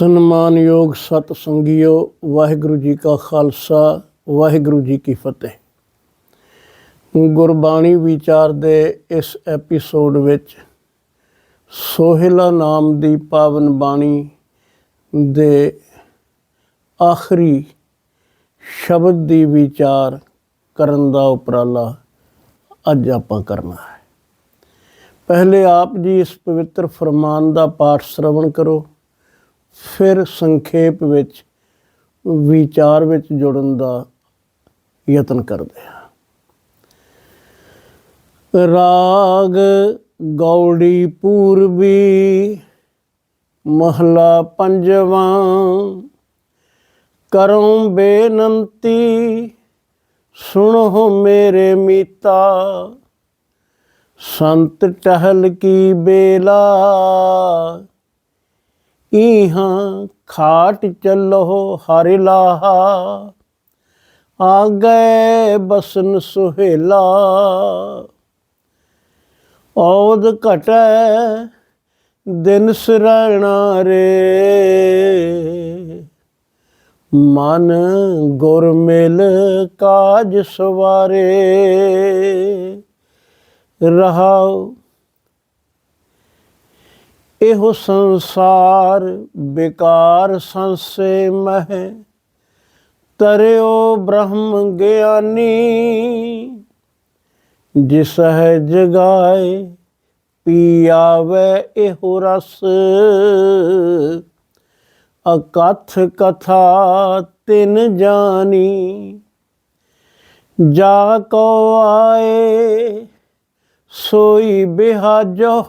ਸਨਮਾਨਯੋਗ ਸਤ ਸੰਗਿਓ ਵਾਹਿਗੁਰੂ ਜੀ ਕਾ ਖਾਲਸਾ, ਵਾਹਿਗੁਰੂ ਜੀ ਕੀ ਫਤਿਹ। ਗੁਰਬਾਣੀ ਵਿਚਾਰ ਦੇ ਇਸ ਐਪੀਸੋਡ ਵਿੱਚ ਸੋਹਿਲਾ ਨਾਮ ਦੀ ਪਾਵਨ ਬਾਣੀ ਦੇ ਆਖਰੀ ਸ਼ਬਦ ਦੀ ਵਿਚਾਰ ਕਰਨ ਦਾ ਉਪਰਾਲਾ ਅੱਜ ਆਪਾਂ ਕਰਨਾ ਹੈ। ਪਹਿਲੇ ਆਪ ਜੀ ਇਸ ਪਵਿੱਤਰ ਫਰਮਾਨ ਦਾ ਪਾਠ ਸ਼ਰਵਣ ਕਰੋ। ਫਿਰ ਸੰਖੇਪ ਵਿੱਚ, ਵਿਚਾਰ ਵਿੱਚ ਜੁੜਨ ਦਾ ਯਤਨ ਕਰਦੇ ਹਾਂ। ਰਾਗ ਗੌੜੀ ਪੂਰਬੀ, ਮਹਲਾ ਪੰਜਵਾਂ, ਕਰੋ ਬੇਨੰਤੀ, ਸੁਣੋ ਮੇਰੇ ਮੀਤਾ, ਸੰਤ ਟਹਿਲ ਕੀ ਬੇਲਾ ਇਹਾਂ ਖਾਟ ਚੱਲੋ ਹਰਿ ਲਾਹਾ। ਆ ਗਏ ਬਸਨ ਸੁਹੇਲਾ। ਔਦ ਘਟੈ ਦਿਨ ਸਰਣਾ ਰੇ। ਮਨ ਗੁਰ ਮਿਲ ਕਾਜ ਸਵਾਰੇ। ਰਹਾਉ ਇਹੋ ਸੰਸਾਰ ਬੇਕਾਰ ਸੰਸੇ ਮਹਿ, ਤਰਿਓ ਬ੍ਰਹਮ ਗਿਆਨੀ। ਜਿਸ ਹੈ ਜਗਾਏ ਪੀ ਆਵੇ ਇਹੋ ਰਸ। ਅਕਥ ਕਥਾ ਤਿਨ ਜਾਣੀ ਜਾ ਕੋ ਆਏ, ਸੋਈ ਬਿਹਾਜੋ।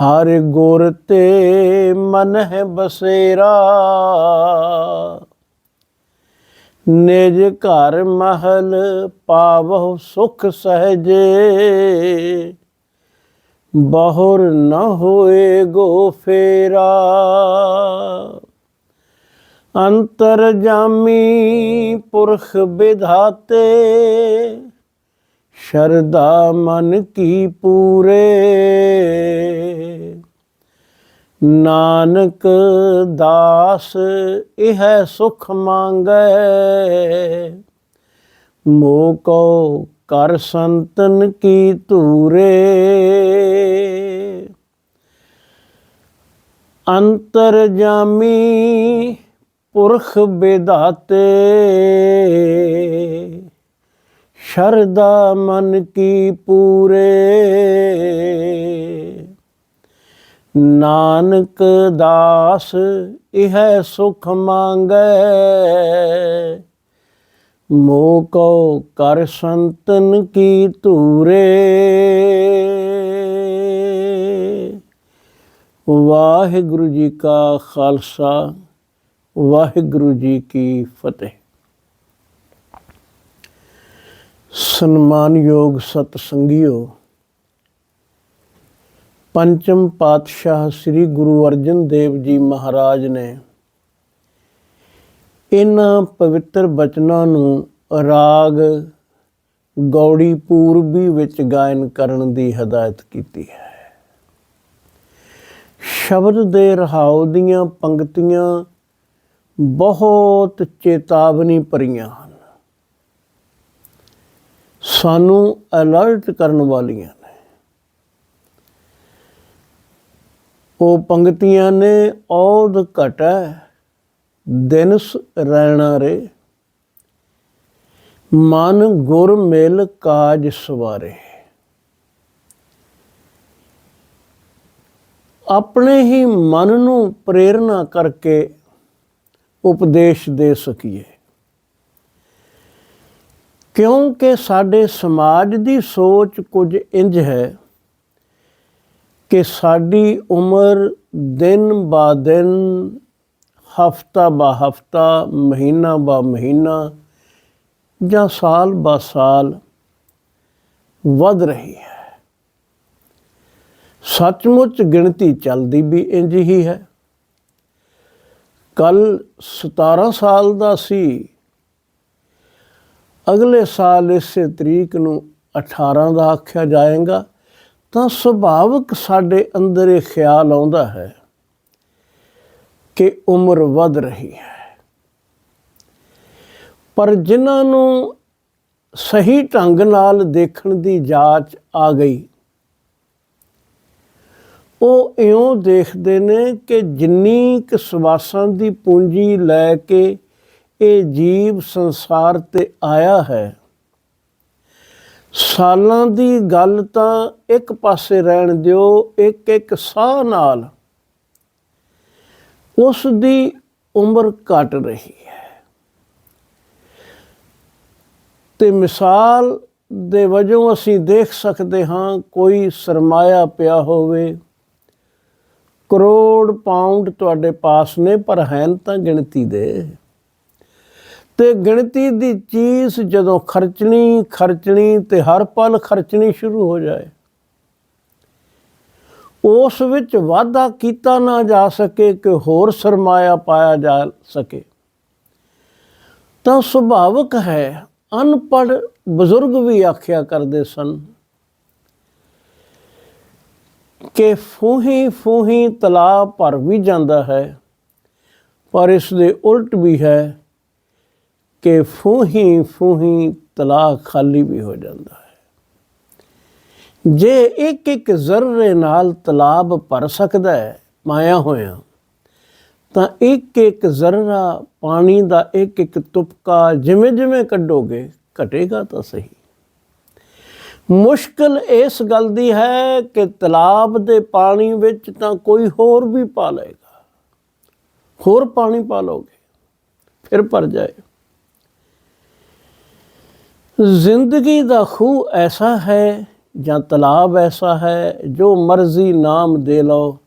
ਹਰ ਗੁਰ ਤੇ ਮਨ ਹੈ ਬਸੇਰਾ। ਨਿਜ ਘਰ ਮਹਲ ਪਾਵਹੁ ਸੁਖ ਸਹਜੇ। ਬਹੁਰ ਨ ਹੋਏ ਗੋ ਫੇਰਾ। ਅੰਤਰ ਜਾਮੀ ਪੁਰਖ ਵਿਧਾਤੇ ਸ਼ਰਦਾ ਮਨ ਕੀ ਪੂਰੇ। ਨਾਨਕ ਦਾਸ, ਇਹ ਸੁਖ ਮੰਗੈ। ਮੋਕੋ ਕਰ ਸੰਤਨ ਕੀ ਧੂਰੇ। ਅੰਤਰ ਜਾਮੀ ਪੁਰਖ ਵਿਦਾਤੇ ਸ਼ਰਦਾ ਮਨ ਕੀ ਪੂਰੇ। ਨਾਨਕ ਦਾਸ, ਇਹ ਸੁਖ ਮੰਗੈ। ਮੋਕੋ ਕਰ ਸੰਤਨ ਕੀ ਧੂਰੇ। ਵਾਹਿਗੁਰੂ ਜੀ ਕਾ ਖਾਲਸਾ, ਵਾਹਿਗੁਰੂ ਜੀ ਕੀ ਫਤਿਹ। ਸਨਮਾਨਯੋਗ ਸਤ ਸੰਗਿਓ ਪੰਚਮ ਪਾਤਸ਼ਾਹ ਸ੍ਰੀ ਗੁਰੂ ਅਰਜਨ ਦੇਵ ਜੀ ਮਹਾਰਾਜ ਨੇ ਇਹਨਾਂ ਪਵਿੱਤਰ ਬਚਨਾਂ ਨੂੰ ਰਾਗ ਗੌੜੀ ਪੂਰਬੀ ਵਿੱਚ ਗਾਇਨ ਕਰਨ ਦੀ ਹਦਾਇਤ ਕੀਤੀ ਹੈ। ਸ਼ਬਦ ਦੇ ਰਹਾਉ ਦੀਆਂ ਪੰਕਤੀਆਂ ਬਹੁਤ ਚੇਤਾਵਨੀ ਭਰੀਆਂ ਹਨ। ਸਾਨੂੰ ਅਲਰਟ ਕਰਨ ਵਾਲੀਆਂ ਨੇ। ਉਹ ਪੰਕਤੀਆਂ ਨੇ ਔਦ ਘਟੈ, ਦਿਨਸ ਰਹਿਣਾ ਰੇ। ਮਨ ਗੁਰ ਮਿਲ ਕਾਜ ਸਵਾਰੇ। ਆਪਣੇ ਹੀ ਮਨ ਨੂੰ ਪ੍ਰੇਰਣਾ ਕਰਕੇ ਉਪਦੇਸ਼ ਦੇ ਸਕੀਏ। ਕਿਉਂਕਿ ਸਾਡੇ ਸਮਾਜ ਦੀ ਸੋਚ ਕੁਝ ਇੰਜ ਹੈ ਕਿ ਸਾਡੀ ਉਮਰ ਦਿਨ ਬਾ ਦਿਨ, ਹਫਤਾ ਬਾ ਹਫਤਾ, ਮਹੀਨਾ ਬਾ ਮਹੀਨਾ ਜਾਂ ਸਾਲ ਬਾ ਸਾਲ ਵੱਧ ਰਹੀ ਹੈ। ਸੱਚਮੁੱਚ ਗਿਣਤੀ ਚੱਲਦੀ ਵੀ ਇੰਜ ਹੀ ਹੈ। ਕੱਲ 17 ਸਾਲ ਦਾ ਸੀ ਅਗਲੇ ਸਾਲ ਇਸੇ ਤਰੀਕ ਨੂੰ 18 ਦਾ ਆਖਿਆ ਜਾਏਗਾ, ਤਾਂ ਸੁਭਾਵਿਕ ਸਾਡੇ ਅੰਦਰ ਇਹ ਖਿਆਲ ਆਉਂਦਾ ਹੈ ਕਿ ਉਮਰ ਵੱਧ ਰਹੀ ਹੈ। ਪਰ ਜਿਨ੍ਹਾਂ ਨੂੰ ਸਹੀ ਢੰਗ ਨਾਲ ਦੇਖਣ ਦੀ ਜਾਂਚ ਆ ਗਈ, ਉਹ ਇਉਂ ਦੇਖਦੇ ਨੇ ਕਿ ਜਿੰਨੀ ਕੁ ਸਵਾਸਾਂ ਦੀ ਪੂੰਜੀ ਲੈ ਕੇ ਇਹ ਜੀਵ ਸੰਸਾਰ ਤੇ ਆਇਆ ਹੈ। ਸਾਲਾਂ ਦੀ ਗੱਲ ਤਾਂ ਇੱਕ ਪਾਸੇ ਰਹਿਣ ਦਿਓ ਇੱਕ ਇੱਕ ਸਾਹ ਨਾਲ। ਉਸ ਦੀ ਉਮਰ ਘਟ ਰਹੀ ਹੈ। ਤੇ ਮਿਸਾਲ ਦੇ ਵਜੋਂ ਅਸੀਂ ਦੇਖ ਸਕਦੇ ਹਾਂ, ਕੋਈ ਸਰਮਾਇਆ ਪਿਆ ਹੋਵੇ। ਕਰੋੜ ਪਾਉਂਡ ਤੁਹਾਡੇ ਪਾਸ ਨੇ, ਪਰ ਹੈਨ ਤਾਂ ਗਿਣਤੀ ਦੇ। ਤੇ ਗਿਣਤੀ ਦੀ ਚੀਜ਼ ਜਦੋਂ ਖਰਚਣੀ ਖਰਚਣੀ ਤੇ ਹਰ ਪਲ ਖਰਚਣੀ ਸ਼ੁਰੂ ਹੋ ਜਾਏ। ਉਸ ਵਿੱਚ ਵਾਧਾ ਕੀਤਾ ਨਾ ਜਾ ਸਕੇ ਕਿ ਹੋਰ ਸਰਮਾਇਆ ਪਾਇਆ ਜਾ ਸਕੇ। ਤਾਂ ਸੁਭਾਵਕ ਹੈ ਅਨਪੜ ਬਜ਼ੁਰਗ ਵੀ ਆਖਿਆ ਕਰਦੇ ਸਨ ਕਿ ਫੂਹੀ ਫੂਹੀ ਤਲਾਬ ਭਰ ਵੀ ਜਾਂਦਾ ਹੈ, ਪਰ ਇਸ ਦੇ ਉਲਟ ਵੀ ਹੈ ਕਿ ਫੂਹੀ ਫੂਹੀ ਤਲਾਬ ਖਾਲੀ ਵੀ ਹੋ ਜਾਂਦਾ ਹੈ। ਜੇ ਇੱਕ ਇੱਕ ਜ਼ਰਰੇ ਨਾਲ ਤਲਾਬ ਭਰ ਸਕਦਾ ਹੈ, ਮਾਇਆ ਹੋਇਆ, ਤਾਂ ਇੱਕ ਇੱਕ ਜ਼ਰਰਾ ਪਾਣੀ ਦਾ ਇੱਕ ਇੱਕ ਤੁਪਕਾ ਜਿਵੇਂ ਜਿਵੇਂ ਕੱਢੋਗੇ, ਘਟੇਗਾ ਤਾਂ ਸਹੀ। ਮੁਸ਼ਕਲ ਇਸ ਗੱਲ ਦੀ ਹੈ ਕਿ ਤਲਾਬ ਦੇ ਪਾਣੀ ਵਿੱਚ ਤਾਂ ਕੋਈ ਹੋਰ ਵੀ ਪਾ ਲਏਗਾ। ਹੋਰ ਪਾਣੀ ਪਾ ਲੋਗੇ ਫਿਰ ਭਰ ਜਾਏ ਜ਼ਿੰਦਗੀ ਦਾ ਖੂਹ ਐਸਾ ਹੈ ਜਾਂ ਤਲਾਬ ਐਸਾ ਹੈ ਜੋ ਮਰਜ਼ੀ ਨਾਮ ਦੇ ਲਓ।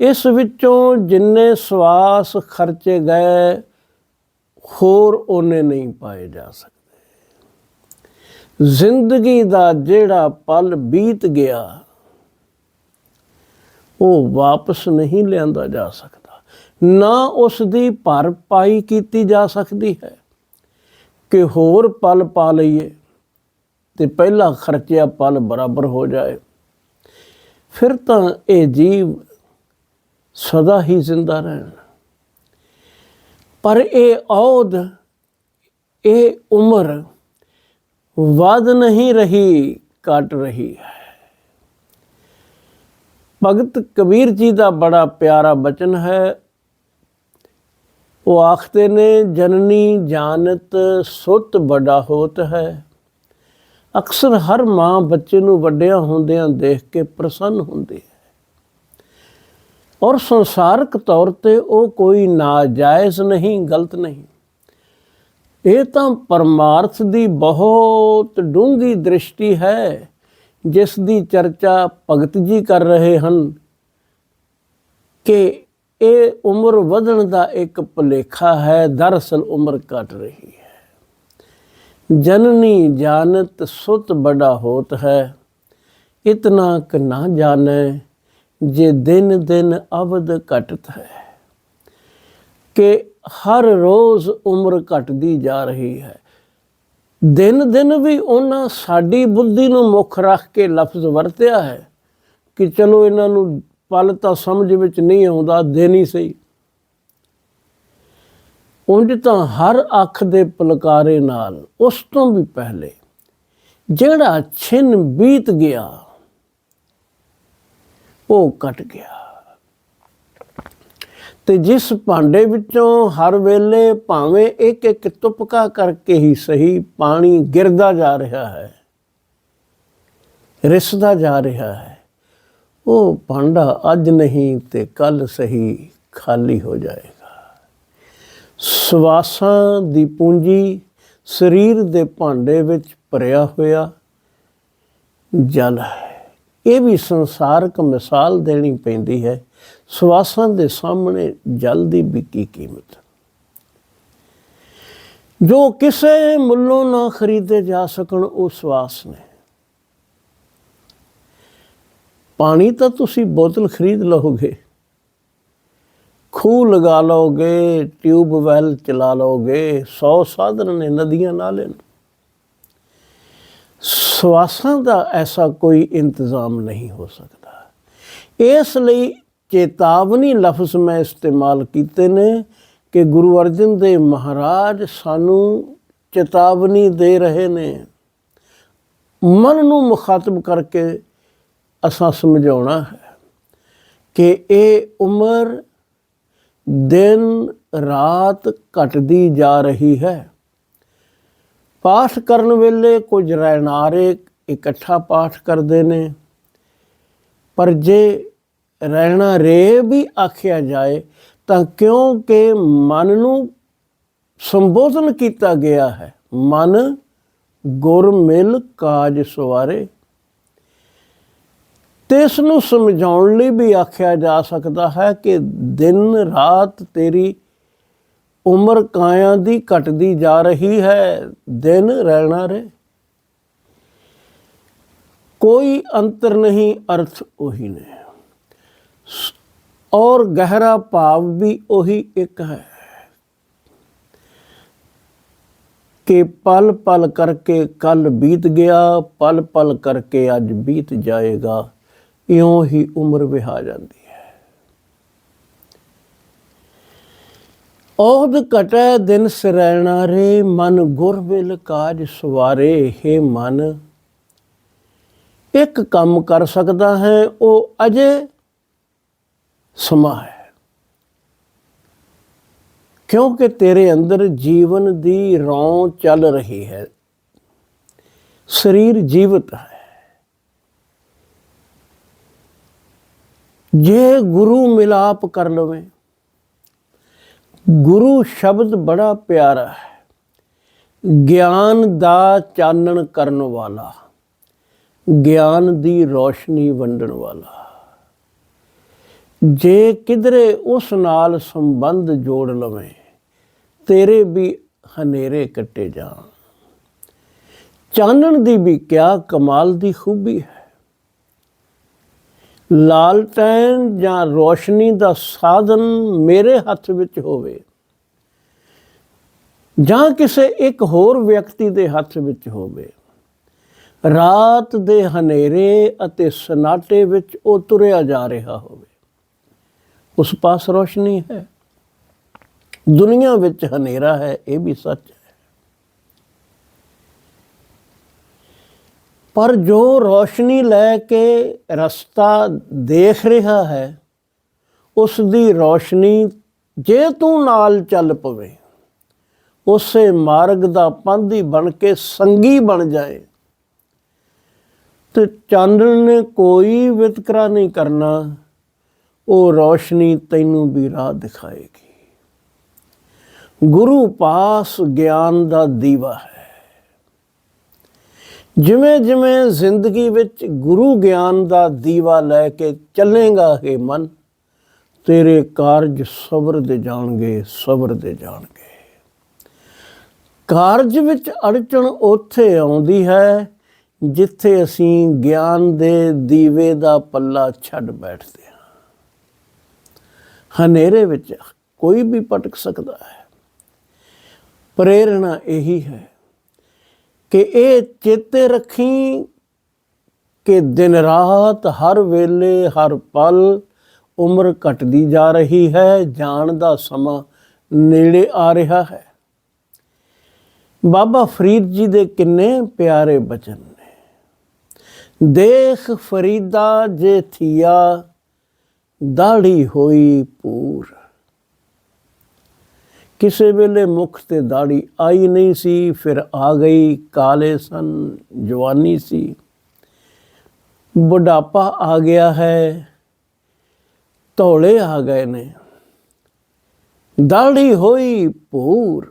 ਇਸ ਵਿੱਚੋਂ ਜਿੰਨੇ ਸਵਾਸ ਖਰਚੇ ਗਏ, ਹੋਰ ਉਹਨੇ ਨਹੀਂ ਪਾਏ ਜਾ ਸਕਦੇ। ਜ਼ਿੰਦਗੀ ਦਾ ਜਿਹੜਾ ਪਲ ਬੀਤ ਗਿਆ, ਉਹ ਵਾਪਸ ਨਹੀਂ ਲਿਆਂਦਾ ਜਾ ਸਕਦਾ। ਨਾ ਉਸ ਦੀ ਭਰਪਾਈ ਕੀਤੀ ਜਾ ਸਕਦੀ ਹੈ ਕਿ ਹੋਰ ਪਲ ਪਾ ਲਈਏ ਤੇ ਪਹਿਲਾ ਖਰਚਿਆ ਪਲ ਬਰਾਬਰ ਹੋ ਜਾਏ। ਫਿਰ ਤਾਂ ਇਹ ਜੀਵ ਸਦਾ ਹੀ ਜ਼ਿੰਦਾ ਰਹਿਣ। ਪਰ ਇਹ ਔਦ ਇਹ ਉਮਰ ਵੱਧ ਨਹੀਂ ਰਹੀ, ਘਟ ਰਹੀ ਹੈ। ਭਗਤ ਕਬੀਰ ਜੀ ਦਾ ਬੜਾ ਪਿਆਰਾ ਬਚਨ ਹੈ ਉਹ ਆਖਦੇ ਨੇ, ਜਨਨੀ ਜਾਣਤ ਸੁਤ ਬੜਾ ਹੋਤ ਹੈ। ਅਕਸਰ ਹਰ ਮਾਂ ਬੱਚੇ ਨੂੰ ਵੱਡਿਆਂ ਹੁੰਦਿਆਂ ਦੇਖ ਕੇ ਪ੍ਰਸੰਨ ਹੁੰਦੀ ਹੈ। ਔਰ ਸੰਸਾਰਕ ਤੌਰ ਤੇ ਉਹ ਕੋਈ ਨਾਜਾਇਜ਼ ਨਹੀਂ, ਗਲਤ ਨਹੀਂ। ਇਹ ਤਾਂ ਪਰਮਾਰਥ ਦੀ ਬਹੁਤ ਡੂੰਗੀ ਦ੍ਰਿਸ਼ਟੀ ਹੈ, ਜਿਸ ਦੀ ਚਰਚਾ ਭਗਤ ਜੀ ਕਰ ਰਹੇ ਹਨ ਕਿ ਇਹ ਉਮਰ ਵਧਣ ਦਾ ਇੱਕ ਭੁਲੇਖਾ ਹੈ, ਦਰਅਸਲ ਉਮਰ ਘਟ ਰਹੀ ਹੈ। ਜਨਨੀ ਜਾਣਤ ਸੁਤ ਬੜਾ ਹੋਤ ਹੈ, ਇਤਨਾ ਕ ਨਾ ਜਾਣੈ ਜੇ ਦਿਨ ਦਿਨ ਅਵਧ ਘਟਤ ਹੈ। ਕਿ ਹਰ ਰੋਜ਼ ਉਮਰ ਘਟਦੀ ਜਾ ਰਹੀ ਹੈ। ਦਿਨ ਦਿਨ ਵੀ ਉਹਨਾਂ ਸਾਡੀ ਬੁੱਧੀ ਨੂੰ ਮੁੱਖ ਰੱਖ ਕੇ ਲਫ਼ਜ਼ ਵਰਤਿਆ ਹੈ ਕਿ ਚਲੋ ਇਹਨਾਂ ਨੂੰ ਪਲ ਤਾਂ ਸਮਝ ਵਿੱਚ ਨਹੀਂ ਆਉਂਦਾ ਦਿਨ ਹੀ ਸਹੀ। ਉਂਝ ਤਾਂ ਹਰ ਅੱਖ ਦੇ ਪਲਕਾਰੇ ਨਾਲ, ਉਸ ਤੋਂ ਵੀ ਪਹਿਲੇ, ਜਿਹੜਾ ਛਿਨ ਬੀਤ ਗਿਆ, ਉਹ ਕੱਟ ਗਿਆ। ਤੇ ਜਿਸ ਭਾਂਡੇ ਵਿੱਚੋਂ ਹਰ ਵੇਲੇ ਭਾਵੇਂ ਇੱਕ ਇੱਕ ਤੁਪਕਾ ਕਰਕੇ ਹੀ ਸਹੀ ਪਾਣੀ ਗਿਰਦਾ ਜਾ ਰਿਹਾ ਹੈ, ਰਿਸਦਾ ਜਾ ਰਿਹਾ ਹੈ ਉਹ ਭਾਂਡਾ ਅੱਜ ਨਹੀਂ ਤੇ ਕੱਲ ਸਹੀ ਖਾਲੀ ਹੋ ਜਾਏਗਾ। ਸਵਾਸਾਂ ਦੀ ਪੂੰਜੀ ਸਰੀਰ ਦੇ ਭਾਂਡੇ ਵਿੱਚ ਭਰਿਆ ਹੋਇਆ ਜਲ ਹੈ। ਇਹ ਵੀ ਸੰਸਾਰਕ ਮਿਸਾਲ ਦੇਣੀ ਪੈਂਦੀ ਹੈ। ਸਵਾਸਾਂ ਦੇ ਸਾਹਮਣੇ ਜਲ ਦੀ ਵੀ ਕੀ ਕੀਮਤ। ਜੋ ਕਿਸੇ ਮੁੱਲੋਂ ਨਾ ਖਰੀਦੇ ਜਾ ਸਕਣ ਉਹ ਸਵਾਸ ਨੇ। ਪਾਣੀ ਤਾਂ ਤੁਸੀਂ ਬੋਤਲ ਖਰੀਦ ਲਓਗੇ। ਖੂਹ ਲਗਾ ਲਓਗੇ ਟਿਊਬਵੈਲ ਚਲਾ ਲਓਗੇ 100 ਸਾਧਨ ਨੇ ਨਦੀਆਂ ਨਾਲੇ ਨੇ। ਸਵਾਸਾਂ ਦਾ ਐਸਾ ਕੋਈ ਇੰਤਜ਼ਾਮ ਨਹੀਂ ਹੋ ਸਕਦਾ। ਇਸ ਲਈ ਚੇਤਾਵਨੀ ਲਫ਼ਜ਼ ਮੈਂ ਇਸਤੇਮਾਲ ਕੀਤੇ ਨੇ ਕਿ ਗੁਰੂ ਅਰਜਨ ਦੇਵ ਮਹਾਰਾਜ ਸਾਨੂੰ ਚੇਤਾਵਨੀ ਦੇ ਰਹੇ ਨੇ। ਮਨ ਨੂੰ ਮੁਖਾਤਬ ਕਰਕੇ ਅਸਾਂ ਸਮਝਾਉਣਾ ਹੈ ਕਿ ਇਹ ਉਮਰ ਦਿਨ ਰਾਤ ਘਟਦੀ ਜਾ ਰਹੀ ਹੈ। ਪਾਠ ਕਰਨ ਵੇਲੇ ਕੁਝ ਰਹਿਣਾਰੇ ਇਕੱਠਾ ਪਾਠ ਕਰਦੇ ਨੇ, ਪਰ ਜੇ ਰਹਿਣਾ ਰੇ ਵੀ ਆਖਿਆ ਜਾਏ ਤਾਂ ਕਿਉਂਕਿ ਮਨ ਨੂੰ ਸੰਬੋਧਨ ਕੀਤਾ ਗਿਆ ਹੈ, ਮਨ ਗੁਰ ਮਿਲ ਕਾਜ ਸਵਾਰੇ ਤੇ ਇਸ ਨੂੰ ਸਮਝਾਉਣ ਲਈ ਵੀ ਆਖਿਆ ਜਾ ਸਕਦਾ ਹੈ ਕਿ ਦਿਨ ਰਾਤ ਤੇਰੀ ਉਮਰ ਕਾਇਆ ਦੀ ਘਟਦੀ ਜਾ ਰਹੀ ਹੈ, ਦਿਨ ਰਹਿਣਾ ਰੇ। ਕੋਈ ਅੰਤਰ ਨਹੀਂ, ਅਰਥ ਉਹੀ ਨੇ। ਔਰ ਗਹਿਰਾ ਭਾਵ ਵੀ ਉਹੀ ਇੱਕ ਹੈ ਕਿ ਪਲ ਪਲ ਕਰਕੇ ਕੱਲ ਬੀਤ ਗਿਆ, ਪਲ ਪਲ ਕਰਕੇ ਅੱਜ ਬੀਤ ਜਾਏਗਾ। ਇਉਂ ਹੀ ਉਮਰ ਵਿਹਾ ਜਾਂਦੀ ਹੈ। ਔਦ ਕਟੈ ਦਿਨ ਸਰੈਣਾ ਰੇ, ਮਨ ਗੁਰ ਵਿਲ ਕਾਜ ਸਵਾਰੇ, ਹੈ ਮਨ। ਇੱਕ ਕੰਮ ਕਰ ਸਕਦਾ ਹੈ, ਉਹ ਅਜੇ ਸਮਾਂ ਹੈ। ਕਿਉਂਕਿ ਤੇਰੇ ਅੰਦਰ ਜੀਵਨ ਦੀ ਰੌਂ ਚੱਲ ਰਹੀ ਹੈ। ਸਰੀਰ ਜੀਵਤ ਹੈ। ਜੇ ਗੁਰੂ ਮਿਲਾਪ ਕਰ ਲਵੇ। ਗੁਰੂ ਸ਼ਬਦ ਬੜਾ ਪਿਆਰਾ ਹੈ। ਗਿਆਨ ਦਾ ਚਾਨਣ ਕਰਨ ਵਾਲਾ। ਗਿਆਨ ਦੀ ਰੋਸ਼ਨੀ ਵੰਡਣ ਵਾਲਾ। ਜੇ ਕਿਧਰੇ ਉਸ ਨਾਲ ਸੰਬੰਧ ਜੋੜ ਲਵੇਂ, ਤੇਰੇ ਵੀ ਹਨੇਰੇ ਕੱਟੇ ਜਾਣ। ਚਾਨਣ ਦੀ ਵੀ ਕਿਆ ਕਮਾਲ ਦੀ ਖੂਬੀ ਹੈ। ਲਾਲਟੈਨ ਜਾਂ ਰੋਸ਼ਨੀ ਦਾ ਸਾਧਨ ਮੇਰੇ ਹੱਥ ਵਿੱਚ ਹੋਵੇ ਜਾਂ ਕਿਸੇ ਇੱਕ ਹੋਰ ਵਿਅਕਤੀ ਦੇ ਹੱਥ ਵਿੱਚ ਹੋਵੇ, ਰਾਤ ਦੇ ਹਨੇਰੇ ਅਤੇ ਸਨਾਟੇ ਵਿੱਚ ਉਹ ਤੁਰਿਆ ਜਾ ਰਿਹਾ ਹੋਵੇ। ਉਸ ਪਾਸ ਰੋਸ਼ਨੀ ਹੈ। ਦੁਨੀਆ ਵਿੱਚ ਹਨੇਰਾ ਹੈ, ਇਹ ਵੀ ਸੱਚ ਹੈ ਪਰ ਜੋ ਰੋਸ਼ਨੀ ਲੈ ਕੇ ਰਸਤਾ ਦੇਖ ਰਿਹਾ ਹੈ ਉਸ ਦੀ ਰੋਸ਼ਨੀ ਜੇ ਤੂੰ ਨਾਲ ਚੱਲ ਪਵੇ, ਉਸੇ ਮਾਰਗ ਦਾ ਪੰਧੀ ਬਣ ਕੇ ਸੰਗੀ ਬਣ ਜਾਏ। ਤੇ ਚਾਨਣ ਨੇ ਕੋਈ ਵਿਤਕਰਾ ਨਹੀਂ ਕਰਨਾ, ਉਹ ਰੋਸ਼ਨੀ ਤੈਨੂੰ ਵੀ ਰਾਹ ਦਿਖਾਏਗੀ। ਗੁਰੂ ਪਾਸ ਗਿਆਨ ਦਾ ਦੀਵਾ ਹੈ। ਜਿਵੇਂ ਜਿਵੇਂ ਜ਼ਿੰਦਗੀ ਵਿੱਚ ਗੁਰੂ ਗਿਆਨ ਦਾ ਦੀਵਾ ਲੈ ਕੇ ਚੱਲੇਗਾ ਇਹ ਮਨ, ਤੇਰੇ ਕਾਰਜ ਸਬਰ ਦੇ ਜਾਣਗੇ, ਸਬਰ ਦੇ ਜਾਣਗੇ। ਕਾਰਜ ਵਿੱਚ ਅੜਚਣ ਉੱਥੇ ਆਉਂਦੀ ਹੈ ਜਿੱਥੇ ਅਸੀਂ ਗਿਆਨ ਦੇ ਦੀਵੇ ਦਾ ਪੱਲਾ ਛੱਡ ਬੈਠਦੇ ਹਾਂ। ਹਨੇਰੇ ਵਿੱਚ ਕੋਈ ਵੀ ਪਟਕ ਸਕਦਾ ਹੈ। ਪ੍ਰੇਰਣਾ ਇਹੀ ਹੈ ਕਿ ਇਹ ਚੇਤੇ ਰੱਖੀ ਕਿ ਦਿਨ ਰਾਤ ਹਰ ਵੇਲੇ ਹਰ ਪਲ ਉਮਰ ਘਟਦੀ ਜਾ ਰਹੀ ਹੈ, ਜਾਣ ਦਾ ਸਮਾਂ ਨੇੜੇ ਆ ਰਿਹਾ ਹੈ। ਬਾਬਾ ਫਰੀਦ ਜੀ ਦੇ ਕਿੰਨੇ ਪਿਆਰੇ ਬਚਨ ਨੇ। ਦੇਖ ਫਰੀਦਾ ਜੇ ਥੀਆ ਦਾੜੀ ਹੋਈ ਪੂਰ। ਕਿਸੇ ਵੇਲੇ ਮੁਖ ਤੇ ਦਾੜੀ ਆਈ ਨਹੀਂ ਸੀ, ਫਿਰ ਆ ਗਈ ਕਾਲੇ ਸਨ, ਜਵਾਨੀ ਸੀ। ਬੁਢਾਪਾ ਆ ਗਿਆ ਹੈ, ਧੌਲੇ ਆ ਗਏ ਨੇ। ਦਾੜੀ ਹੋਈ ਪੂਰ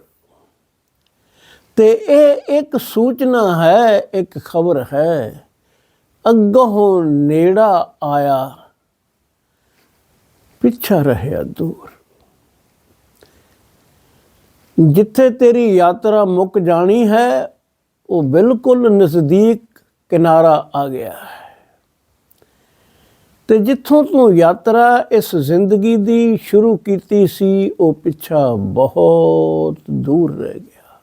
ਤੇ ਇਹ ਇੱਕ ਸੂਚਨਾ ਹੈ, ਇੱਕ ਖਬਰ ਹੈ। ਅੱਗੋਂ ਨੇੜਾ ਆਇਆ, ਪਿੱਛਾ ਰਹਿਆ ਦੂਰ। ਜਿੱਥੇ ਤੇਰੀ ਯਾਤਰਾ ਮੁੱਕ ਜਾਣੀ ਹੈ, ਉਹ ਬਿਲਕੁਲ ਨਜ਼ਦੀਕ ਕਿਨਾਰਾ ਆ ਗਿਆ ਹੈ। ਤੇ ਜਿੱਥੋਂ ਤੂੰ ਯਾਤਰਾ ਇਸ ਜ਼ਿੰਦਗੀ ਦੀ ਸ਼ੁਰੂ ਕੀਤੀ ਸੀ, ਉਹ ਪਿੱਛਾ ਬਹੁਤ ਦੂਰ ਰਹਿ ਗਿਆ।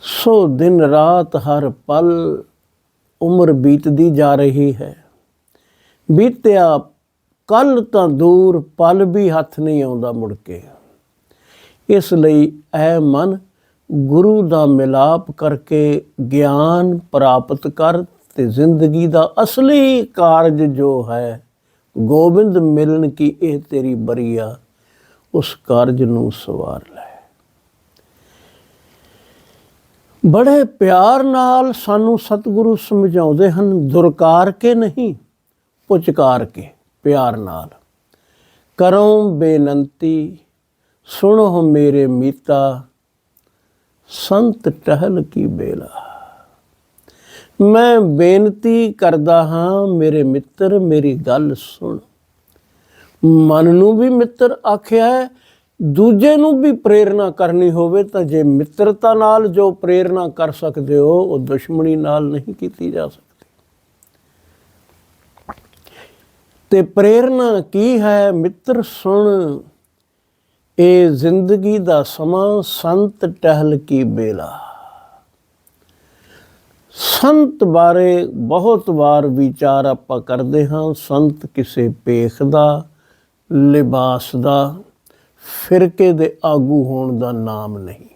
ਸੋ ਦਿਨ ਰਾਤ ਹਰ ਪਲ ਉਮਰ ਬੀਤਦੀ ਜਾ ਰਹੀ ਹੈ। ਬੀਤਿਆ ਕੱਲ ਤਾਂ ਦੂਰ, ਪਲ ਵੀ ਹੱਥ ਨਹੀਂ ਆਉਂਦਾ ਮੁੜ ਕੇ। ਇਸ ਲਈ ਐ ਮਨ ਗੁਰੂ ਦਾ ਮਿਲਾਪ ਕਰਕੇ ਗਿਆਨ ਪ੍ਰਾਪਤ ਕਰ ਤੇ ਜ਼ਿੰਦਗੀ ਦਾ ਅਸਲੀ ਕਾਰਜ ਜੋ ਹੈ, ਗੋਬਿੰਦ ਮਿਲਣ ਕੀ ਇਹ ਤੇਰੀ ਬਰੀਆ, ਉਸ ਕਾਰਜ ਨੂੰ ਸਵਾਰ ਲੈ। ਬੜੇ ਪਿਆਰ ਨਾਲ ਸਾਨੂੰ ਸਤਿਗੁਰੂ ਸਮਝਾਉਂਦੇ ਹਨ, ਦੁਰਕਾਰ ਕੇ ਨਹੀਂ, ਪੁਚਕਾਰ ਕੇ ਪਿਆਰ ਨਾਲ। ਕਰੋ ਬੇਨੰਤੀ ਸੁਣੋ ਮੇਰੇ ਮੀਤਾ, ਸੰਤ ਟਹਿਲ ਕੀ ਬੇਲਾ। ਮੈਂ ਬੇਨਤੀ ਕਰਦਾ ਹਾਂ, ਮੇਰੇ ਮਿੱਤਰ, ਮੇਰੀ ਗੱਲ ਸੁਣ। ਮਨ ਨੂੰ ਵੀ ਮਿੱਤਰ ਆਖਿਆ ਹੈ, ਦੂਜੇ ਨੂੰ ਵੀ ਪ੍ਰੇਰਣਾ ਕਰਨੀ ਹੋਵੇ ਤਾਂ ਜੇ ਮਿੱਤਰਤਾ ਨਾਲ ਜੋ ਪ੍ਰੇਰਣਾ ਕਰ ਸਕਦੇ ਹੋ, ਉਹ ਦੁਸ਼ਮਣੀ ਨਾਲ ਨਹੀਂ ਕੀਤੀ ਜਾ ਸਕਦੀ। ਤੇ ਪ੍ਰੇਰਣਾ ਕੀ ਹੈ, ਮਿੱਤਰ ਸੁਣ। ਇਹ ਜ਼ਿੰਦਗੀ ਦਾ ਸਮਾਂ ਸੰਤ ਟਹਿਲ ਕੀ ਬੇਲਾ। ਸੰਤ ਬਾਰੇ ਬਹੁਤ ਵਾਰ ਵਿਚਾਰ ਆਪਾਂ ਕਰਦੇ ਹਾਂ, ਸੰਤ ਕਿਸੇ ਪੇਖ ਦਾ, ਲਿਬਾਸ ਦਾ, ਫਿਰਕੇ ਦੇ ਆਗੂ ਹੋਣ ਦਾ ਨਾਮ ਨਹੀਂ।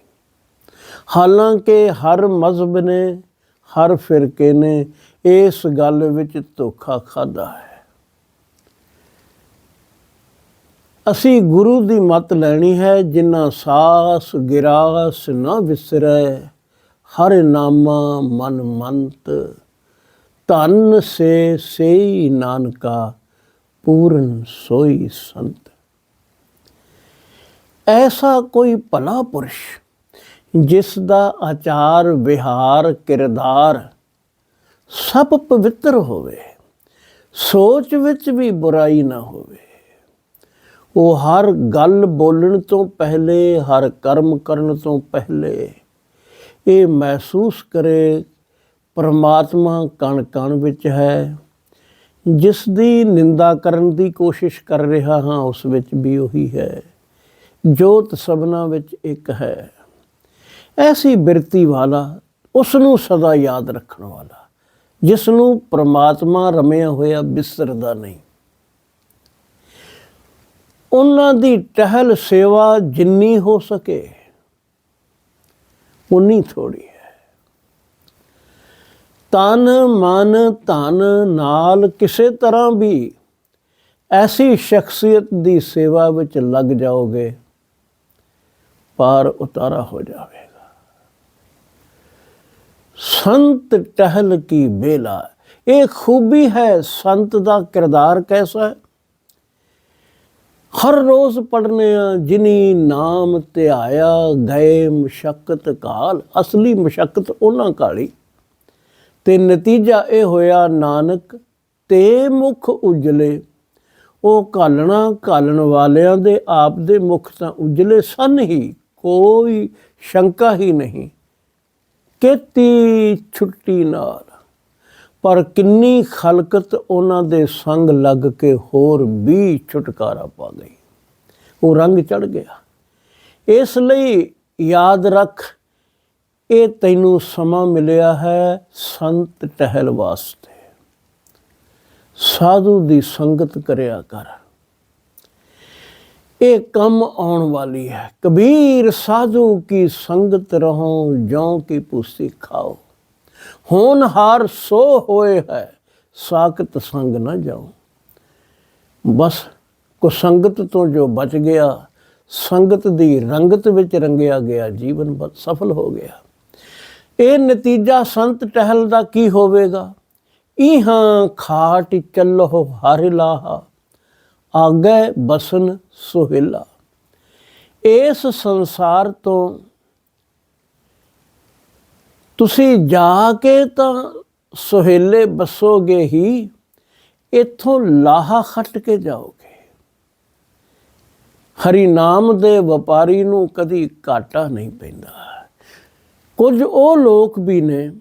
ਹਾਲਾਂਕਿ ਹਰ ਮਜ਼ਹਬ ਨੇ, ਹਰ ਫਿਰਕੇ ਨੇ ਇਸ ਗੱਲ ਵਿੱਚ ਧੋਖਾ ਖਾਦਾ ਹੈ। ਅਸੀਂ ਗੁਰੂ ਦੀ ਮਤ ਲੈਣੀ ਹੈ, ਜਿਨ੍ਹਾਂ ਸਾਸ ਗਿਰਾਸ ਨਾ ਵਿਸਰੈ, ਹਰ ਨਾਮਾ ਮਨ ਮੰਤ। ਧਨ ਸੇ ਸੇਈ ਨਾਨਕਾ, ਪੂਰਨ ਸੋਈ ਸੰਤ। ਐਸਾ ਕੋਈ ਭਲਾ ਪੁਰਸ਼, ਜਿਸ ਦਾ ਆਚਾਰ, ਵਿਹਾਰ, ਕਿਰਦਾਰ ਸਭ ਪਵਿੱਤਰ ਹੋਵੇ, ਸੋਚ ਵਿੱਚ ਵੀ ਬੁਰਾਈ ਨਾ ਹੋਵੇ। ਉਹ ਹਰ ਗੱਲ ਬੋਲਣ ਤੋਂ ਪਹਿਲੇ, ਹਰ ਕਰਮ ਕਰਨ ਤੋਂ ਪਹਿਲੇ। ਇਹ ਮਹਿਸੂਸ ਕਰੇ, ਪਰਮਾਤਮਾ ਕਣ ਕਣ ਵਿੱਚ ਹੈ। ਜਿਸ ਦੀ ਨਿੰਦਾ ਕਰਨ ਦੀ ਕੋਸ਼ਿਸ਼ ਕਰ ਰਿਹਾ ਹਾਂ, ਉਸ ਵਿੱਚ ਵੀ ਉਹੀ ਹੈ। ਜੋਤ ਸਭਨਾ ਵਿੱਚ ਇੱਕ ਹੈ। ਐਸੀ ਬਿਰਤੀ ਵਾਲਾ ਉਸ ਨੂੰ ਸਦਾ ਯਾਦ ਰੱਖਣ ਵਾਲਾ ਜਿਸ ਨੂੰ ਪ੍ਰਮਾਤਮਾ ਰਮਿਆ ਹੋਇਆ ਬਿਸਰਦਾ ਨਹੀਂ। ਉਹਨਾਂ ਦੀ ਟਹਿਲ ਸੇਵਾ ਜਿੰਨੀ ਹੋ ਸਕੇ, ਉਨੀ ਥੋੜੀ ਹੈ। ਤਨ ਮਨ ਧਨ ਨਾਲ ਕਿਸੇ ਤਰ੍ਹਾਂ ਵੀ ਐਸੀ ਸ਼ਖਸੀਅਤ ਦੀ ਸੇਵਾ ਵਿੱਚ ਲੱਗ ਜਾਓਗੇ, ਪਾਰ ਉਤਾਰਾ ਹੋ ਜਾਵੇਗਾ। ਸੰਤ ਟਹਿਲ ਕੀ ਬੇਲਾ ਇਹ ਖੂਬੀ ਹੈ, ਸੰਤ ਦਾ ਕਿਰਦਾਰ ਕੈਸਾ ਹੈ? ਹਰ ਰੋਜ਼ ਪੜਨੇ ਆ, ਜਿਨੀ ਨਾਮ ਧਿਆਇਆ ਗਏ ਮੁਸ਼ਕਤ ਕਾਲ, ਅਸਲੀ ਮੁਸ਼ਕਤ ਉਹਨਾਂ ਕਾਲੀ ਤੇ ਨਤੀਜਾ ਇਹ ਹੋਇਆ, ਨਾਨਕ ਤੇ ਮੁਖ ਉਜਲੇ। ਉਹ ਘਾਲਣਾ, ਘਾਲਣ ਵਾਲਿਆਂ ਦੇ ਆਪ ਦੇ ਮੁਖ ਤਾਂ ਉਜਲੇ ਸਨ ਹੀ, ਕੋਈ ਸ਼ੰਕਾ ਹੀ ਨਹੀਂ। ਕਿਤੀ ਛੁੱਟੀ ਨਾਲ। ਪਰ ਕਿੰਨੀ ਖਲਕਤ ਉਹਨਾਂ ਦੇ ਸੰਗ ਲੱਗ ਕੇ ਹੋਰ ਵੀ ਛੁਟਕਾਰਾ ਪਾ ਗਈ। ਉਹ ਰੰਗ ਚੜ ਗਿਆ। ਇਸ ਲਈ ਯਾਦ ਰੱਖ, ਇਹ ਤੈਨੂੰ ਸਮਾਂ ਮਿਲਿਆ ਹੈ ਸੰਤ ਟਹਿਲ ਵਾਸਤੇ। ਸਾਧੂ ਦੀ ਸੰਗਤ ਕਰਿਆ ਕਰ। ਇਹ ਕੰਮ ਆਉਣ ਵਾਲੀ ਹੈ। ਕਬੀਰ ਸਾਧੂ ਕੀ ਸੰਗਤ ਰਹੋ ਜੋਂ ਕੀ ਪੁਸਤੀ ਖਾਓ। ਹੋਨਹਾਰ ਸੋ ਹੋਏ ਹੈ, ਸਾਖਤ ਸੰਗ ਨਾ ਜਾਓ ਬਸ ਕੋ ਸੰਗਤ ਤੋਂ ਜੋ ਬਚ ਗਿਆ, ਸੰਗਤ ਦੀ ਰੰਗਤ ਵਿੱਚ ਰੰਗਿਆ ਗਿਆ, ਜੀਵਨ ਬਸ ਸਫਲ ਹੋ ਗਿਆ। ਇਹ ਨਤੀਜਾ ਸੰਤ ਟਹਿਲ ਦਾ ਕੀ ਹੋਵੇਗਾ? ਇਹਾਂ ਖਾਟ ਚੱਲੋ ਹਰਿ ਲਾਹਾ, ਆਗੇ ਬਸਨ ਸੁਹਿਲਾ। ਇਸ ਸੰਸਾਰ ਤੋਂ ਤੁਸੀਂ ਜਾ ਕੇ ਤਾਂ ਸੁਹੇਲੇ ਬਸੋਗੇ ਹੀ, ਇੱਥੋਂ ਲਾਹਾ ਖੱਟ ਕੇ ਜਾਓਗੇ। ਹਰੀ ਨਾਮ ਦੇ ਵਪਾਰੀ ਨੂੰ ਕਦੀ ਘਾਟਾ ਨਹੀਂ ਪੈਂਦਾ। ਕੁਝ ਉਹ ਲੋਕ ਵੀ ਨੇ,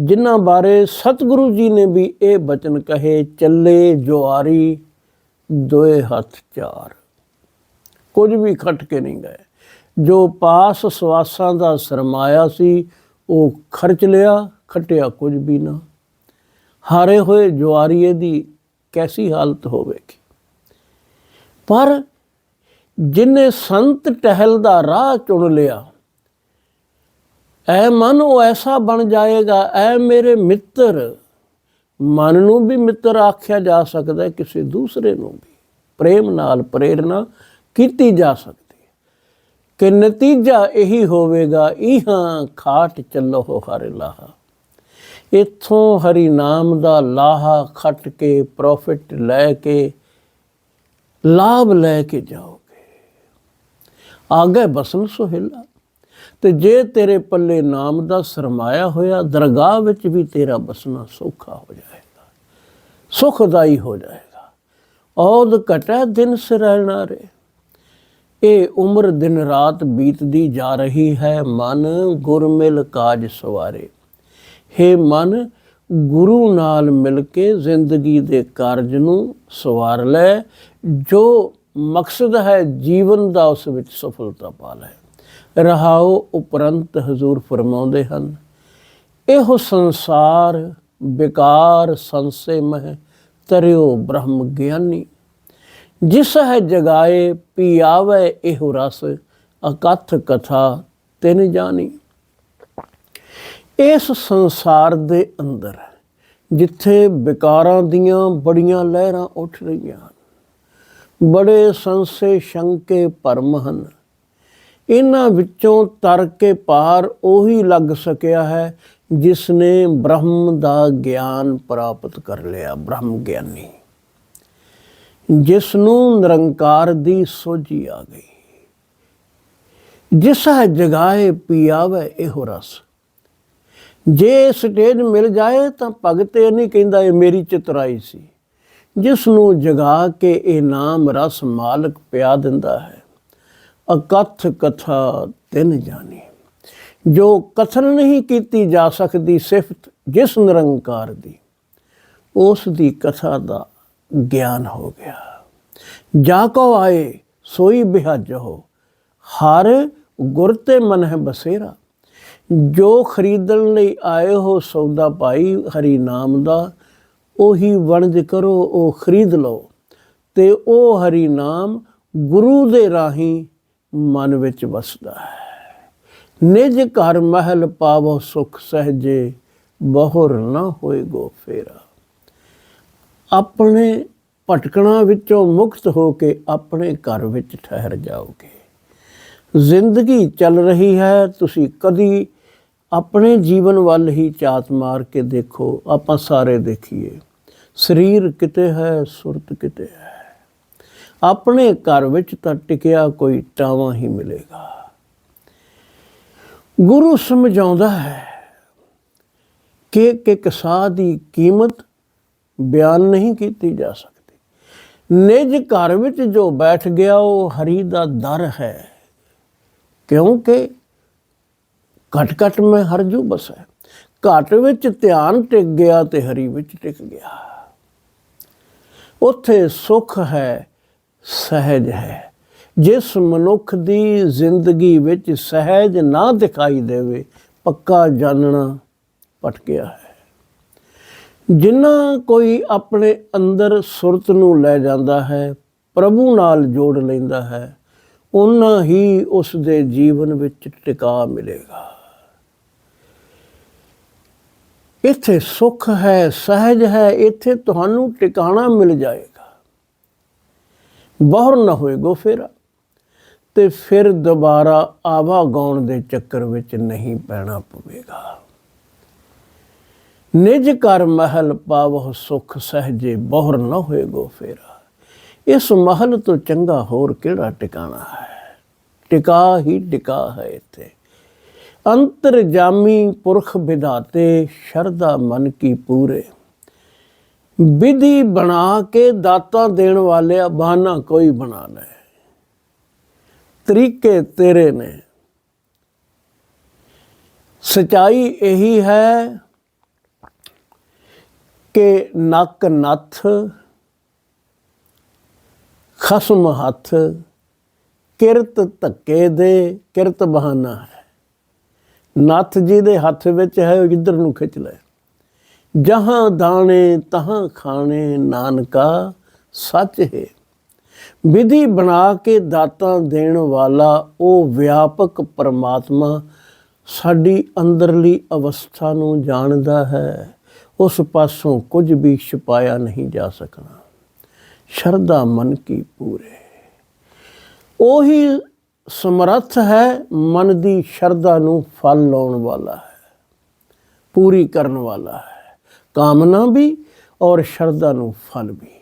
ਜਿਨ੍ਹਾਂ ਬਾਰੇ ਸਤਿਗੁਰੂ ਜੀ ਨੇ ਵੀ ਇਹ ਬਚਨ ਕਹੇ, ਚੱਲੇ ਜੁਆਰੀ, ਦੋਏ ਹੱਥ ਚਾਰ। ਕੁਝ ਵੀ ਖੱਟ ਕੇ ਨਹੀਂ ਗਏ। ਜੋ ਪਾਸ ਸਵਾਸਾਂ ਦਾ ਸਰਮਾਇਆ ਸੀ ਉਹ ਖਰਚ ਲਿਆ, ਖਟਿਆ ਕੁਝ ਵੀ ਨਾ। ਹਾਰੇ ਹੋਏ ਜੁਆਰੀਏ ਦੀ ਕੈਸੀ ਹਾਲਤ ਹੋਵੇਗੀ? ਪਰ ਜਿਨੇ ਸੰਤ ਟਹਿਲ ਦਾ ਰਾਹ ਚੁਣ ਲਿਆ, ਐ ਮਨ ਉਹ ਐਸਾ ਬਣ ਜਾਏਗਾ, ਐ ਮੇਰੇ ਮਿੱਤਰ, ਮਨ ਨੂੰ ਵੀ ਮਿੱਤਰ ਆਖਿਆ ਜਾ ਸਕਦਾ ਕਿਸੇ ਦੂਸਰੇ ਨੂੰ ਵੀ। ਪ੍ਰੇਮ ਨਾਲ ਪ੍ਰੇਰਣਾ ਕੀਤੀ ਜਾ ਸਕਦੀ ਕਿ ਨਤੀਜਾ ਇਹੀ ਹੋਵੇਗਾ, ਇਹਾਂ ਖਾਟ ਚੱਲੋ ਹਰਿ ਲਾਹਾ। ਇਥੋਂ ਹਰੀ ਨਾਮ ਦਾ ਲਾਹਾ ਖੱਟ ਕੇ, ਪ੍ਰੋਫਿਟ ਲੈ ਕੇ, ਲਾਭ ਲੈ ਕੇ ਜਾਓਗੇ। ਆਗੇ ਬਸਨ ਸੁਹੇਲਾ। ਤੇ ਜੇ ਤੇਰੇ ਪੱਲੇ ਨਾਮ ਦਾ ਸਰਮਾਇਆ ਹੋਇਆ, ਦਰਗਾਹ ਵਿੱਚ ਵੀ ਤੇਰਾ ਬਸਣਾ ਸੌਖਾ ਹੋ ਜਾਏਗਾ, ਸੁਖਦਾਈ ਹੋ ਜਾਏਗਾ। ਔਦ ਘਟੈ ਦਿਨ ਸਿਰਹਿਣਾ ਰੇ ਇਹ ਉਮਰ ਦਿਨ ਰਾਤ ਬੀਤਦੀ ਜਾ ਰਹੀ ਹੈ, ਮਨ ਗੁਰਮਿਲ ਕਾਜ ਸਵਾਰੇ। ਹੇ ਮਨ, ਗੁਰੂ ਨਾਲ ਮਿਲ ਕੇ ਜ਼ਿੰਦਗੀ ਦੇ ਕਾਰਜ ਨੂੰ ਸਵਾਰ ਲੈ, ਜੋ ਮਕਸਦ ਹੈ ਜੀਵਨ ਦਾ ਉਸ ਵਿੱਚ ਸਫਲਤਾ ਪਾ ਲੈ ਰਹਾਓ ਉਪਰੰਤ ਹਜ਼ੂਰ ਫਰਮਾਉਂਦੇ ਹਨ, ਇਹੋ ਸੰਸਾਰ ਬੇਕਾਰ ਸੰਸੇ ਮਹਿ, ਤਰਿਓ ਬ੍ਰਹਮ ਗਿਆਨੀ। ਜਿਸ ਹੈ ਜਗਾਏ ਪੀ ਆਵੇ ਇਹੋ ਰਸ, ਅਕਥ ਕਥਾ ਤਿਨ ਜਾਣੀ। ਇਸ ਸੰਸਾਰ ਦੇ ਅੰਦਰ, ਜਿੱਥੇ ਵਿਕਾਰਾਂ ਦੀਆਂ ਬੜੀਆਂ ਲਹਿਰਾਂ ਉੱਠ ਰਹੀਆਂ ਹਨ, ਬੜੇ ਸੰਸੇ ਸ਼ੰਕੇ ਭਰਮ ਹਨ। ਇਹਨਾਂ ਵਿੱਚੋਂ ਤਰ ਕੇ ਪਾਰ ਉਹੀ ਲੱਗ ਸਕਿਆ ਹੈ, ਜਿਸ ਨੇ ਬ੍ਰਹਮ ਦਾ ਗਿਆਨ ਪ੍ਰਾਪਤ ਕਰ ਲਿਆ, ਬ੍ਰਹਮ ਗਿਆਨੀ। ਜਿਸ ਨੂੰ ਨਿਰੰਕਾਰ ਦੀ ਸੋਝੀ ਆ ਗਈ। ਜਿਸ ਹੈ ਜਗਾਏ ਪੀਆਵੇ ਇਹੋ ਰਸ। ਜੇ ਸਟੇਜ ਮਿਲ ਜਾਏ ਤਾਂ ਭਗਤ ਇਹ ਨਹੀਂ ਕਹਿੰਦਾ ਇਹ ਮੇਰੀ ਚਤਰਾਈ ਸੀ। ਜਿਸ ਨੂੰ ਜਗਾ ਕੇ ਇਹ ਨਾਮ ਰਸ ਮਾਲਕ ਪਿਆ ਦਿੰਦਾ ਹੈ। ਅਕਥ ਕਥਾ ਤਿੰਨ ਜਾਣੀ। ਜੋ ਕਥਨ ਨਹੀਂ ਕੀਤੀ ਜਾ ਸਕਦੀ ਸਿਫਤ ਜਿਸ ਨਿਰੰਕਾਰ ਦੀ, ਉਸ ਦੀ ਕਥਾ ਦਾ ਗਿਆਨ ਹੋ ਗਿਆ। ਜਾ ਕੋ ਆਏ, ਸੋਈ ਬਿਹਾਜੋ ਹਰ ਗੁਰ ਤੇ ਮਨ ਹੈ ਬਸੇਰਾ। ਜੋ ਖਰੀਦਣ ਲਈ ਆਏ ਹੋ ਸੌਦਾ ਭਾਈ ਹਰੀ ਨਾਮ ਦਾ। ਉਹੀ ਵਣਜ ਕਰੋ, ਉਹ ਖਰੀਦ ਲਓ। ਤੇ ਉਹ ਹਰੀ ਨਾਮ ਗੁਰੂ ਦੇ ਰਾਹੀਂ ਮਨ ਵਿੱਚ ਵਸਦਾ ਹੈ। ਨਿਜ ਘਰ ਮਹਿਲ ਪਾਵੋ ਸੁਖ ਸਹਜੇ, ਬਹੁਰ ਨਾ ਹੋਏ ਗੋ ਫੇਰਾ। ਆਪਣੇ ਭਟਕਣਾ ਵਿੱਚੋਂ ਮੁਕਤ ਹੋ ਕੇ ਆਪਣੇ ਘਰ ਵਿੱਚ ਠਹਿਰ ਜਾਓਗੇ। ਜ਼ਿੰਦਗੀ ਚੱਲ ਰਹੀ ਹੈ, ਤੁਸੀਂ ਕਦੀ ਆਪਣੇ ਜੀਵਨ ਵੱਲ ਹੀ ਚਾਤ ਮਾਰ ਕੇ ਦੇਖੋ, ਆਪਾਂ ਸਾਰੇ ਦੇਖੀਏ। ਸਰੀਰ ਕਿਤੇ ਹੈ, ਸੁਰਤ ਕਿਤੇ ਹੈ। ਆਪਣੇ ਘਰ ਵਿੱਚ ਤਾਂ ਟਿਕਿਆ ਕੋਈ ਟਾਵਾਂ ਹੀ ਮਿਲੇਗਾ। ਗੁਰੂ ਸਮਝਾਉਂਦਾ ਹੈ ਕਿ ਕਿ ਕਸਾ ਦੀ ਕੀਮਤ ਬਿਆਨ ਨਹੀਂ ਕੀਤੀ ਜਾ ਸਕਦੀ। ਨਿਜ ਘਰ ਵਿੱਚ ਜੋ ਬੈਠ ਗਿਆ, ਉਹ ਹਰੀ ਦਾ ਦਰ ਹੈ। ਕਿਉਂਕਿ ਘਟ ਘਟ ਮੈਂ ਹਰਜੂ ਬਸੈ ਘਟ ਵਿੱਚ ਧਿਆਨ ਟਿਕ ਗਿਆ ਤੇ ਹਰੀ ਵਿੱਚ ਟਿਕ ਗਿਆ। ਉੱਥੇ ਸੁਖ ਹੈ, ਸਹਿਜ ਹੈ। ਜਿਸ ਮਨੁੱਖ ਦੀ ਜ਼ਿੰਦਗੀ ਵਿੱਚ ਸਹਿਜ ਨਾ ਦਿਖਾਈ ਦੇਵੇ, ਪੱਕਾ ਜਾਣਨਾ ਭਟਕਿਆ ਹੈ। ਜਿੰਨਾ ਕੋਈ ਆਪਣੇ ਅੰਦਰ ਸੁਰਤ ਨੂੰ ਲੈ ਜਾਂਦਾ ਹੈ, ਪ੍ਰਭੂ ਨਾਲ ਜੋੜ ਲੈਂਦਾ ਹੈ ਉਹਨਾਂ ਹੀ ਉਸ ਦੇ ਜੀਵਨ ਵਿੱਚ ਟਿਕਾ ਮਿਲੇਗਾ। ਇੱਥੇ ਸੁਖ ਹੈ, ਸਹਿਜ ਹੈ, ਇੱਥੇ ਤੁਹਾਨੂੰ ਟਿਕਾਣਾ ਮਿਲ ਜਾਏਗਾ। ਬਾਹਰ ਨਾ ਹੋਏਗੋ ਫਿਰ ਤੇ ਫਿਰ ਦੁਬਾਰਾ ਆਵਾ ਗਾਉਣ ਦੇ ਚੱਕਰ ਵਿੱਚ ਨਹੀਂ ਪੈਣਾ ਪਵੇਗਾ। ਨਿਜ ਕਰ ਮਹਿਲ ਪਾਵੋ ਸੁਖ ਸਹਜੇ ਬਹੁਰ ਨਾ ਹੋਏਗੋ ਫੇਰਾ। ਇਸ ਮਹਿਲ ਤੋਂ ਚੰਗਾ ਹੋਰ ਕਿਹੜਾ ਟਿਕਾਣਾ ਹੈ? ਟਿਕਾ ਹੀ ਟਿਕਾ ਹੈ ਇੱਥੇ। ਅੰਤਰ ਪੁਰਖ ਵਿਧਾਤੇ ਸ਼ਰਦਾ ਮਨ ਕੀ ਪੂਰੇ। ਵਿਧੀ ਬਣਾ ਕੇ ਦਾਤਾ ਦੇਣ ਵਾਲਿਆ ਬਹਾਨਾ ਕੋਈ ਬਣਾ ਲੈ ਤਰੀਕੇ ਤੇਰੇ ਨੇ। ਸਚਾਈ ਇਹੀ ਹੈ ਕਿ ਨੱਕ ਨੱਥ, ਖਸਮ ਹੱਥ, ਕਿਰਤ ਧੱਕੇ ਦੇ, ਕਿਰਤ ਬਹਾਨਾ ਹੈ। ਨੱਥ ਜੀ ਦੇ ਹੱਥ ਵਿੱਚ ਹੈ, ਉਹ ਜਿੱਧਰ ਨੂੰ ਖਿੱਚ ਲੈ। ਜਹਾਂ ਦਾਣੇ, ਤਹਾਂ ਖਾਣੇ, ਨਾਨਕਾ, ਸੱਚ ਹੈ। ਵਿਧੀ ਬਣਾ ਕੇ ਦਾਤਾਂ ਦੇਣ ਵਾਲਾ ਉਹ ਵਿਆਪਕ ਪਰਮਾਤਮਾ ਸਾਡੀ ਅੰਦਰਲੀ ਅਵਸਥਾ ਨੂੰ ਜਾਣਦਾ ਹੈ। ਉਸ ਪਾਸੋਂ ਕੁਝ ਵੀ ਛੁਪਾਇਆ ਨਹੀਂ ਜਾ ਸਕਣਾ। ਸ਼ਰਧਾ ਮਨ ਕੀ ਪੂਰੇ। ਉਹੀ ਸਮਰੱਥ ਹੈ, ਮਨ ਦੀ ਸ਼ਰਧਾ ਨੂੰ ਫਲ ਲਾਉਣ ਵਾਲਾ ਹੈ, ਪੂਰੀ ਕਰਨ ਵਾਲਾ ਹੈ। ਕਾਮਨਾ ਵੀ ਔਰ ਸ਼ਰਧਾ ਨੂੰ ਫਲ ਵੀ।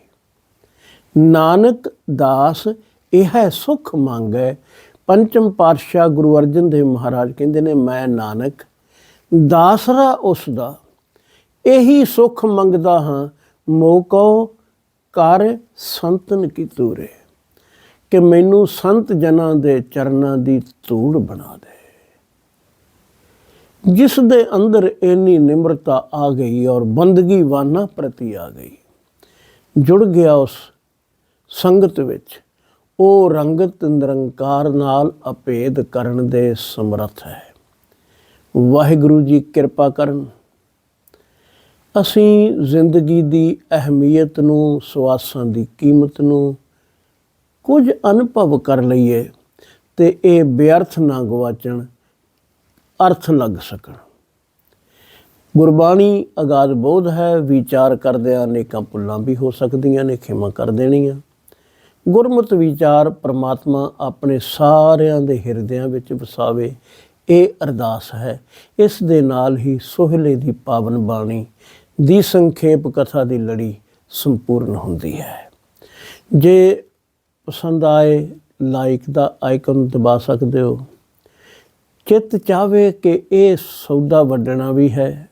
ਨਾਨਕ ਦਾਸ ਇਹ ਹੈ ਸੁਖ ਮੰਗੈ। ਪੰਚਮ ਪਾਤਸ਼ਾਹ ਗੁਰੂ ਅਰਜਨ ਦੇਵ ਮਹਾਰਾਜ ਕਹਿੰਦੇ ਨੇ, ਮੈਂ ਨਾਨਕ, ਦਾਸਰਾ ਉਸ ਦਾ ਇਹੀ ਸੁਖ ਮੰਗਦਾ ਹਾਂ ਮੋਕੋ ਕਰ ਸੰਤਨ ਕੀ ਤੂਰੇ ਕਿ ਮੈਨੂੰ ਸੰਤ ਜਨਾਂ ਦੇ ਚਰਨਾਂ ਦੀ ਧੂੜ ਬਣਾ ਦੇ। ਜਿਸ ਦੇ ਅੰਦਰ ਇੰਨੀ ਨਿਮਰਤਾ ਆ ਗਈ ਔਰ ਬੰਦਗੀ ਵਾਨਾ ਪ੍ਰਤੀ ਆ ਗਈ, ਜੁੜ ਗਿਆ ਉਸ ਸੰਗਤ ਵਿੱਚ। ਉਹ ਰੰਗਤ ਨਿਰੰਕਾਰ ਨਾਲ ਅਭੇਦ ਕਰਨ ਦੇ ਸਮਰੱਥ ਹੈ। ਵਾਹਿਗੁਰੂ ਜੀ ਕਿਰਪਾ ਕਰਨ। ਅਸੀਂ ਜ਼ਿੰਦਗੀ ਦੀ ਅਹਿਮੀਅਤ ਨੂੰ, ਸਵਾਸਾਂ ਦੀ ਕੀਮਤ ਨੂੰ ਕੁਝ ਅਨੁਭਵ ਕਰ ਲਈਏ ਤੇ ਇਹ ਬੇਅਰਥ ਨਾ ਗਵਾਚਣ, ਅਰਥ ਲੱਗ ਸਕਣ। ਗੁਰਬਾਣੀ ਅਗਾਧ ਬੋਧ ਹੈ, ਵਿਚਾਰ ਕਰਦਿਆਂ ਅਨੇਕਾਂ ਭੁੱਲਾਂ ਵੀ ਹੋ ਸਕਦੀਆਂ ਨੇ, ਖਿਮਾ ਕਰ ਦੇਣੀਆਂ। ਗੁਰਮਤਿ ਵਿਚਾਰ ਪ੍ਰਮਾਤਮਾ ਆਪਣੇ ਸਾਰਿਆਂ ਦੇ ਹਿਰਦਿਆਂ ਵਿੱਚ ਵਸਾਵੇ, ਇਹ ਅਰਦਾਸ ਹੈ। ਇਸ ਦੇ ਨਾਲ ਹੀ ਸੋਹਲੇ ਦੀ ਪਾਵਨ ਬਾਣੀ ਦੀ ਸੰਖੇਪ ਕਥਾ ਦੀ ਲੜੀ ਸੰਪੂਰਨ ਹੁੰਦੀ ਹੈ। ਜੇ ਪਸੰਦ ਆਏ ਲਾਈਕ ਦਾ ਆਈਕਨ ਦਬਾ ਸਕਦੇ ਹੋ। ਚਿੱਤ ਚਾਵੇ ਕਿ ਇਹ ਸੌਦਾ ਵੱਡਣਾ ਵੀ ਹੈ,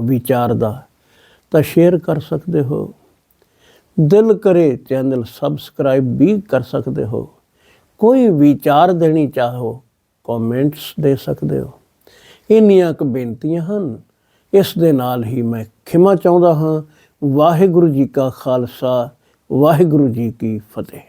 ਵਿਚਾਰ ਦਾ, ਤਾਂ ਸ਼ੇਅਰ ਕਰ ਸਕਦੇ ਹੋ। ਦਿਲ ਕਰੇ ਚੈਨਲ ਸਬਸਕ੍ਰਾਈਬ ਵੀ ਕਰ ਸਕਦੇ ਹੋ। ਕੋਈ ਵਿਚਾਰ ਦੇਣੀ ਚਾਹੋ ਕਮੈਂਟਸ ਦੇ ਸਕਦੇ ਹੋ। ਇੰਨੀਆਂ ਕੁ ਬੇਨਤੀਆਂ ਹਨ। ਇਸ ਦੇ ਨਾਲ ਹੀ ਮੈਂ ਖਿਮਾ ਚਾਹੁੰਦਾ ਹਾਂ, ਵਾਹਿਗੁਰੂ ਜੀ ਕਾ ਖਾਲਸਾ, ਵਾਹਿਗੁਰੂ ਜੀ ਕੀ ਫਤਿਹ।